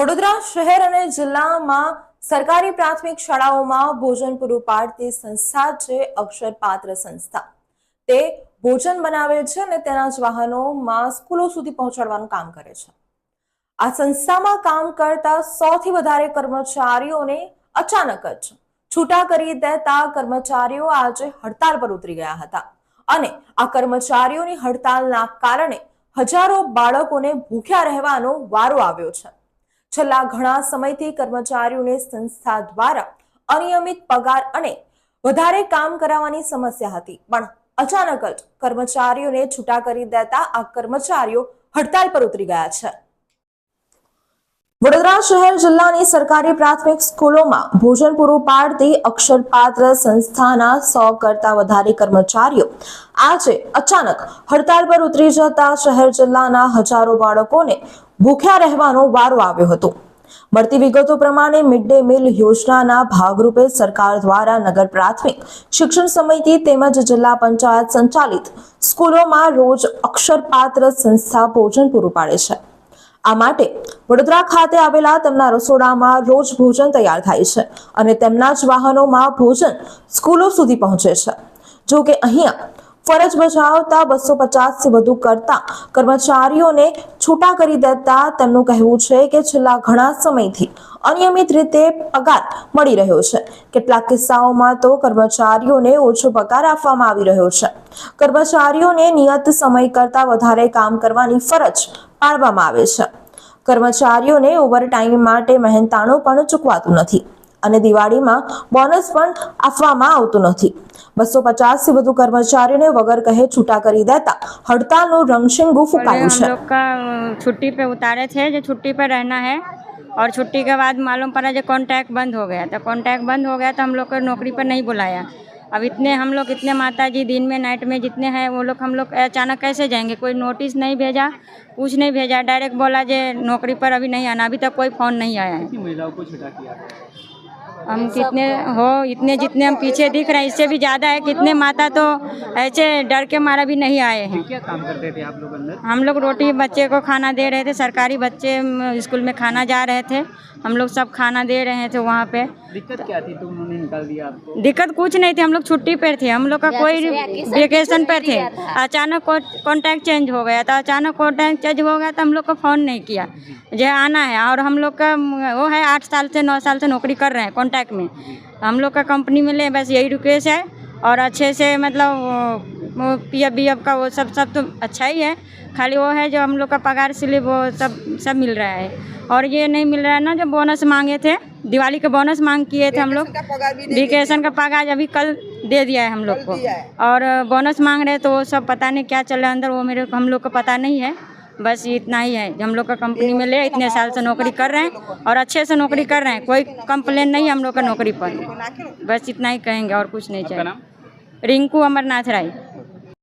વડોદરા શહેર અને જિલ્લામાં સરકારી પ્રાથમિક શાળાઓમાં ભોજન પૂરું પાડતી સંસ્થા છે અક્ષરપાત્ર સંસ્થા. તે ભોજન બનાવે છે અને તેના જ વાહનોમાં સ્કૂલો સુધી પહોંચાડવાનું કામ કરે છે. આ સંસ્થામાં કામ કરતા સૌથી વધારે કર્મચારીઓને અચાનક જ છૂટા કરી દેતા કર્મચારીઓ આજે હડતાલ પર ઉતરી ગયા હતા અને આ કર્મચારીઓની હડતાલના કારણે હજારો બાળકોને ભૂખ્યા રહેવાનો વારો આવ્યો છે. છેલ્લા ઘણા સમયથી કર્મચારીઓને સંસ્થા દ્વારા અનિયમિત પગાર અને વધારે કામ કરાવવાની સમસ્યા હતી. પણ અચાનક જ કર્મચારીઓને છૂટા કરી દેતા આ કર્મચારીઓ હડતાલ પર ઉતરી ગયા છે. વડોદરા શહેર જિલ્લાની સરકારી પ્રાથમિક સ્કૂલોમાં ભોજન પૂરું પાડતી અક્ષરપાત્ર સંસ્થાના સો કરતા વધારે કર્મચારીઓ આજે અચાનક હડતાલ પર ઉતરી જતા શહેર જિલ્લાના હજારો બાળકોને ભૂખ્યા રહેવાનો વારો આવ્યો હતો. મળતી વિગતો પ્રમાણે મિડ ડે મીલ યોજનાના ભાગરૂપે સરકાર દ્વારા નગર પ્રાથમિક શિક્ષણ સમિતિ તેમજ જિલ્લા પંચાયત સંચાલિત સ્કૂલોમાં રોજ અક્ષરપાત્ર સંસ્થા ભોજન પૂરું પાડે છે. આ માટે વડોદરા ખાતે આવેલા તેમના રસોડામાં રોજ ભોજન તૈયાર થાય છે અને તેમના જ વાહનોમાં ભોજન સ્કૂલો સુધી પહોંચે છે. જો કે અહીંયા ફરજ બજાવતા બસો પચાસથી વધુ કરતા કર્મચારીઓને છૂટા કરી દેતા તેમનું કહેવું છે કે છેલ્લા ઘણા સમયથી અનિયમિત રીતે પગાર મળી રહ્યો છે. કેટલાક કિસ્સાઓમાં તો કર્મચારીઓને ઓછો પગાર આપવામાં આવી રહ્યો છે. કર્મચારીઓને નિયત સમય કરતાં વધારે કામ કરવાની ફરજ પાડવામાં આવે છે. કર્મચારીઓને ઓવરટાઈમ માટે મહેનતાણું પણ ચૂકવાતું નથી. અને દિવાળીમાં બોનસ પણ આપવામાં આવતું નથી બસો પચાસથી વધુ કર્મચારીઓને વગર કહે છૂટા કરી દેતા હડતાલનું રંગશીંગું पहले ફૂંકાયું हम છે लोग का अ, छुट्टी पे उतारे थे जो छुट्टी पे रहना है और छुट्टी के बाद मालूम पड़ा जो कॉन्टैक्ट बंद हो गया तो कॉन्टैक्ट बंद हो गया तो हम लोग को नौकरी पर नहीं बुलाया अब इतने हम लोग इतने माता जी दिन में नाइट में जितने हैं वो लोग हम लोग अचानक कैसे जाएंगे कोई नोटिस नहीं भेजा कुछ नहीं भेजा डायरेक्ट बोला जे नौकरी पर अभी नहीं आना अभी तक कोई फ़ोन नहीं आया है कितनी महिलाओं को छुटा किया हम कितने हो इतने जितने हम पीछे दिख रहे हैं इससे भी ज़्यादा है कितने माता तो ऐसे डर के मारा भी नहीं आए हैं। क्या काम करते थे आप लोग अंदर? हम लोग रोटी बच्चे को खाना दे रहे थे सरकारी बच्चे स्कूल में खाना जा रहे थे हम लोग सब खाना दे रहे थे वहाँ पे। दिक्कत क्या थी तो उन्होंने निकाल दिया आपको? दिक्कत कुछ नहीं थी हम लोग छुट्टी पर थे हम लोग का कोई वेकेशन पर थे। अचानक कॉन्टैक्ट चेंज हो गया था अचानक कॉन्टैक्ट चेंज हो गया तो हम लोग को फ़ोन नहीं किया। जो। आना है और हम लोग का वो है आठ साल से नौ साल से नौकरी कर रहे हैं कॉन्टैक्ट में। हम लोग का कंपनी में ले बस यही रिक्वेस्ट है। और अच्छे से मतलब पी एफ़ बी एफ़ का वो सब सब तो अच्छा ही है। खाली वो है जो हम लोग का पगार स्लिप वो सब सब मिल रहा है। और ये नहीं मिल रहा है ना जो बोनस मांगे थे। दिवाली का बोनस मांग किए थे हम लोग। वेकेशन का पगार अभी कल दे दिया है हम लोग को। और बोनस मांग रहे तो वो सब पता नहीं क्या चल रहा है अंदर। वो मेरे हम लोग को पता नहीं है। बस इतना ही है। हम लोग का कंपनी में ले इतने साल से नौकरी कर रहे हैं और अच्छे से नौकरी कर रहे हैं। कोई कंप्लेन नहीं है हम लोग का नौकरी पर। बस इतना ही कहेंगे और कुछ नहीं चाहिए। रिंकू अमरनाथ राय।